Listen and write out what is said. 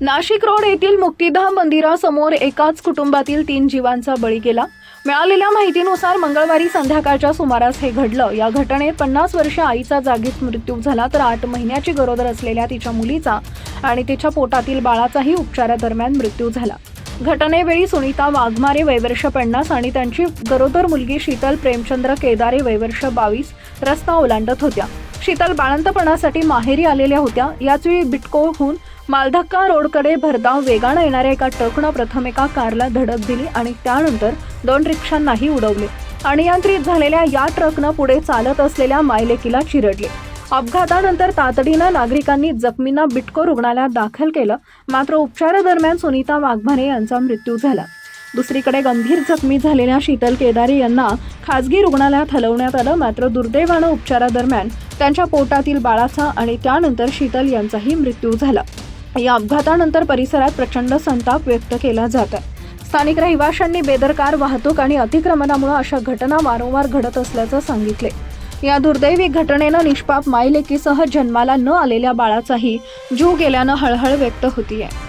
Nashik road येथील मुक्तिधाम मंदिरासमोर एकाच कुटुंबातील तीन जीवांचा बळी गेला. मिळालेल्या माहितीनुसार मंगळवारी संध्याकाळच्या सुमारास हे घडलं. या घटनेत पन्नास वर्ष आईचा जागीच मृत्यू झाला तर आठ महिन्याची गरोदर असलेल्या तिच्या मुलीचा आणि तिच्या पोटातील बाळाचाही उपचारादरम्यान मृत्यू झाला. घटनेवेळी सुनीता वाघमारे वयवर्ष पन्नास आणि त्यांची गरोदर मुलगी शीतल प्रेमचंद्र केदारे वयवर्ष बावीस रस्ता ओलांडत होत्या. शीतल बाळंतपणासाठी माहेरी आलेल्या होत्या. याचवेळी बिटकोहून मालधक्का रोडकडे भरधाव वेगानं येणाऱ्या एका ट्रकनं प्रथम एका कारला धडक दिली आणि त्यानंतर दोन रिक्षांनाही उडवले. अनियंत्रित झालेल्या या ट्रकनं पुढे चालत असलेल्या मायलेकीला चिरडले. अपघातानंतर तातडीनं नागरिकांनी जखमींना बिटको रुग्णालयात दाखल केलं. मात्र उपचारादरम्यान सुनीता वाघमारे यांचा मृत्यू झाला. दुसरीकडे गंभीर जखमी झालेल्या शीतल केदारे यांना खासगी रुग्णालयात हलवण्यात आलं. मात्र दुर्दैवानं उपचारादरम्यान त्यांच्या पोटातील बाळाचा आणि त्यानंतर शीतल यांचाही मृत्यू झाला. या अपघातानंतर परिसरात प्रचंड संताप व्यक्त केला जात आहे. स्थानिक रहिवाशांनी बेदरकार वाहतूक आणि अतिक्रमणामुळे अशा घटना वारंवार घडत असल्याचं सांगितले. या दुर्दैवी घटनेनं निष्पाप मायलेकीसह जन्माला न आलेल्या बाळाचाही जीव गेल्यानं हळहळ व्यक्त होती आहे